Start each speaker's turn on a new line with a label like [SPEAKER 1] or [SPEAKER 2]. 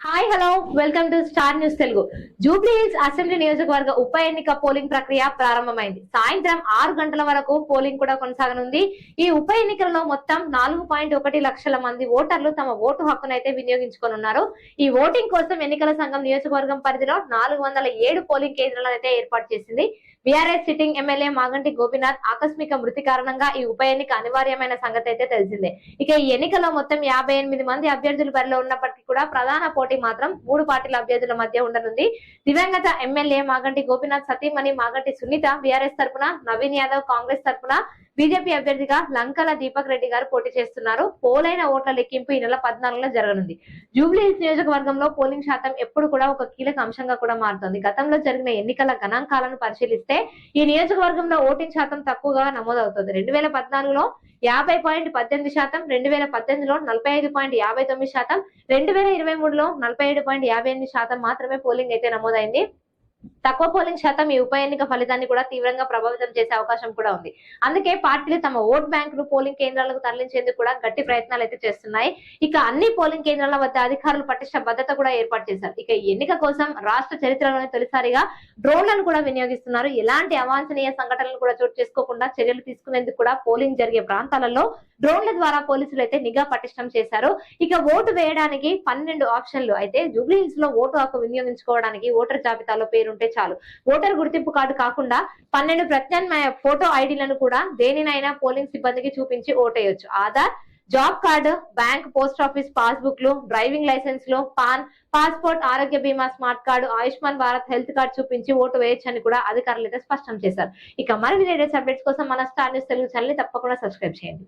[SPEAKER 1] Hi hello welcome to Star News Telugu Jubilee Hills assembly నియోజకవర్గ ఉప ఎన్నిక polling ప్రక్రియ ప్రారంభమైంది. సాయంత్రం ఆరు గంటల వరకు పోలింగ్ కూడా కొనసాగనుంది. ఈ ఉప ఎన్నికలలో మొత్తం నాలుగు పాయింట్ ఒకటి లక్షల మంది ఓటర్లు తమ ఓటు హక్కును అయితే వినియోగించుకొని వినియోగించుకోనున్నారు. ఈ ఓటింగ్ కోసం ఎన్నికల సంఘం నియోజకవర్గం పరిధిలో నాలుగు వందల ఏడు పోలింగ్ కేంద్రాలను అయితే ఏర్పాటు చేసింది. BRS sitting MLA Maganti Gopinath ఆకస్మిక మృతి కారణంగా ఈ ఉప ఎన్నిక అనివార్యమైన సంగతి అయితే తెలిసిందే. ఇక ఈ ఎన్నికల్లో మొత్తం యాభై ఎనిమిది మంది అభ్యర్థులు బరిలో ఉన్నప్పటికీ కూడా ప్రధాన పోటీ మాత్రం మూడు పార్టీల అభ్యర్థుల మధ్య ఉండనుంది. దివంగత ఎమ్మెల్యే మాగంటి గోపినాథ్ సతీమణి మాగంటి సునీత బీఆర్ఎస్ తరపున నవీన్ యాదవ్ కాంగ్రెస్ తరఫున బీజేపీ అభ్యర్థిగా లంకల దీపక్ రెడ్డి గారు పోటీ చేస్తున్నారు. పోలైన ఓట్ల లెక్కింపు ఈ నెల పద్నాలుగులో జరగనుంది. జూబ్లీ హిల్స్ నియోజకవర్గంలో పోలింగ్ శాతం ఎప్పుడు కూడా ఒక కీలక అంశంగా కూడా మారుతుంది. గతంలో జరిగిన ఎన్నికల గణాంకాలను పరిశీలిస్తే ఈ నియోజకవర్గంలో ఓటింగ్ శాతం తక్కువగా నమోదవుతుంది. రెండు వేల పద్నాలుగులో యాభై పాయింట్ పద్దెనిమిది శాతం రెండు వేల పద్దెనిమిదిలో నలభై ఐదు పాయింట్ యాభై తొమ్మిది శాతం రెండు వేల ఇరవై మూడులో నలభై ఏడు పాయింట్ యాభై ఎనిమిది శాతం మాత్రమే పోలింగ్ అయితే నమోదైంది. తక్కువ పోలింగ్ శాతం ఈ ఉప ఎన్నిక ఫలితాన్ని కూడా తీవ్రంగా ప్రభావితం చేసే అవకాశం కూడా ఉంది. అందుకే పార్టీలు తమ ఓట్ బ్యాంక్ను పోలింగ్ కేంద్రాలకు తరలించేందుకు కూడా గట్టి ప్రయత్నాలు అయితే చేస్తున్నాయి. ఇక అన్ని పోలింగ్ కేంద్రాల వద్ద అధికారులు పటిష్ట భద్రత కూడా ఏర్పాటు చేశారు. ఇక ఈ ఎన్నిక కోసం రాష్ట్ర చరిత్రలోనే తొలిసారిగా డ్రోన్లను కూడా వినియోగిస్తున్నారు. ఎలాంటి అవాంఛనీయ సంఘటనలు కూడా చోటు చేసుకోకుండా చర్యలు తీసుకునేందుకు కూడా పోలింగ్ జరిగే ప్రాంతాలలో డ్రోన్ల ద్వారా పోలీసులు అయితే నిఘా పటిష్టం చేశారు. ఇక ఓటు వేయడానికి పన్నెండు ఆప్షన్లు. అయితే జూబ్లీ హిల్స్లో ఓటు హక్కు వినియోగించుకోవడానికి ఓటర్ జాబితాలో పేరు ఉంటే చాలు. ఓటర్ గుర్తింపు కార్డు కాకుండా పన్నెండు ప్రత్యామ్నాయ ఫోటో ఐడీలను కూడా దేనినైనా పోలింగ్ సిబ్బందికి చూపించి ఓటేయొచ్చు. Aadhaar job card bank post office పాస్బుక్లు డ్రైవింగ్ లైసెన్స్లు పాన్ పాస్పోర్ట్ ఆరోగ్య బీమా smart card Ayushman Bharat health card చూపించి ఓటు వేయొచ్చని కూడా అధికారులు అయితే స్పష్టం చేశారు. ఇక మరిన్ని లేటెస్ట్ అప్డేట్స్ కోసం మన స్టార్ న్యూస్ తెలుగు ఛానల్ తప్పకుండా సబ్స్క్రైబ్ చేయండి.